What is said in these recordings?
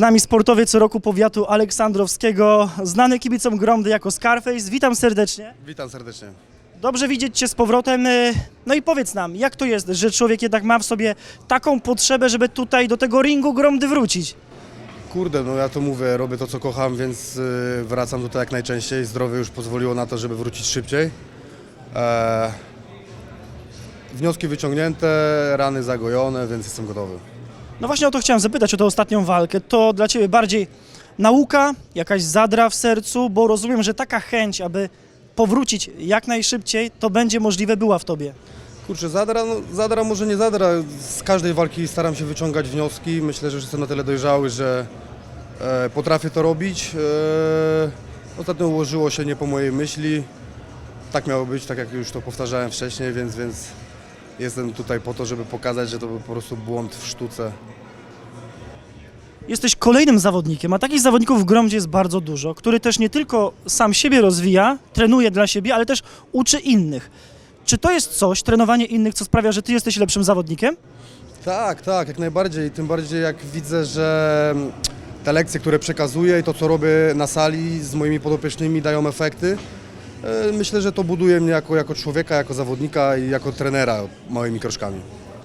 nami sportowiec roku powiatu aleksandrowskiego, znany kibicom Gromdy jako Scarface. Witam serdecznie. Witam serdecznie. Dobrze widzieć Cię z powrotem. No i powiedz nam, jak to jest, że człowiek jednak ma w sobie taką potrzebę, żeby tutaj do tego ringu Gromdy wrócić? Kurde, no ja to mówię, robię to co kocham, więc y, wracam tutaj jak najczęściej. Zdrowie już pozwoliło na to, żeby wrócić szybciej. E, wnioski wyciągnięte, rany zagojone, więc jestem gotowy. No właśnie o to chciałem zapytać, o tę ostatnią walkę. To dla Ciebie bardziej nauka, jakaś zadra w sercu, bo rozumiem, że taka chęć, aby powrócić jak najszybciej, to będzie możliwe była w Tobie. Kurczę, zadra, no, zadra może nie zadra. Z każdej walki staram się wyciągać wnioski. Myślę, że jestem na tyle dojrzały, że e, potrafię to robić. E, ostatnio ułożyło się nie po mojej myśli. Tak miało być, tak jak już to powtarzałem wcześniej, więc, więc jestem tutaj po to, żeby pokazać, że to był po prostu błąd w sztuce. Jesteś kolejnym zawodnikiem, a takich zawodników w Gromdzie jest bardzo dużo, który też nie tylko sam siebie rozwija, trenuje dla siebie, ale też uczy innych. Czy to jest coś, trenowanie innych, co sprawia, że ty jesteś lepszym zawodnikiem? Tak, tak, jak najbardziej. Tym bardziej jak widzę, że te lekcje, które przekazuję i to, co robię na sali z moimi podopiecznymi dają efekty. E, Myślę, że to buduje mnie jako, jako człowieka, jako zawodnika i jako trenera małymi kroczkami.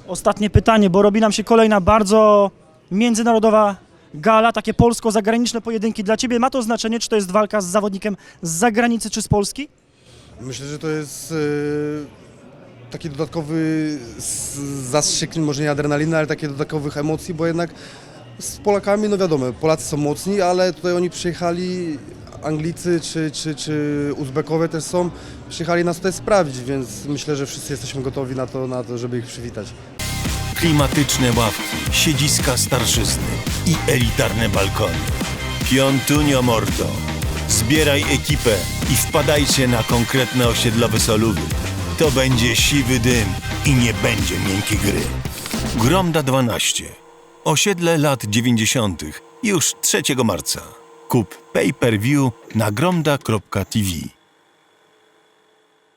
Ostatnie pytanie, bo robi nam się kolejna bardzo międzynarodowa gala, takie polsko-zagraniczne pojedynki. Dla ciebie ma to znaczenie, czy to jest walka z zawodnikiem z zagranicy, czy z Polski? Myślę, że to jest e, taki dodatkowy zastrzyk, może nie adrenaliny, ale takich dodatkowych emocji, bo jednak z Polakami, no wiadomo, Polacy są mocni, ale tutaj oni przyjechali, Anglicy czy, czy, czy Uzbekowie też są, przyjechali nas tutaj sprawdzić, więc myślę, że wszyscy jesteśmy gotowi na to, na to żeby ich przywitać. Klimatyczne ławki, siedziska starszyzny i elitarne balkony. Piontunio Mordo. Zbieraj ekipę i wpadajcie na konkretne osiedlowe soluby. To będzie siwy dym i nie będzie miękkiej gry. Gromda 12. Osiedle lat 90. Już 3 marca. Kup pay per view na gromda.tv.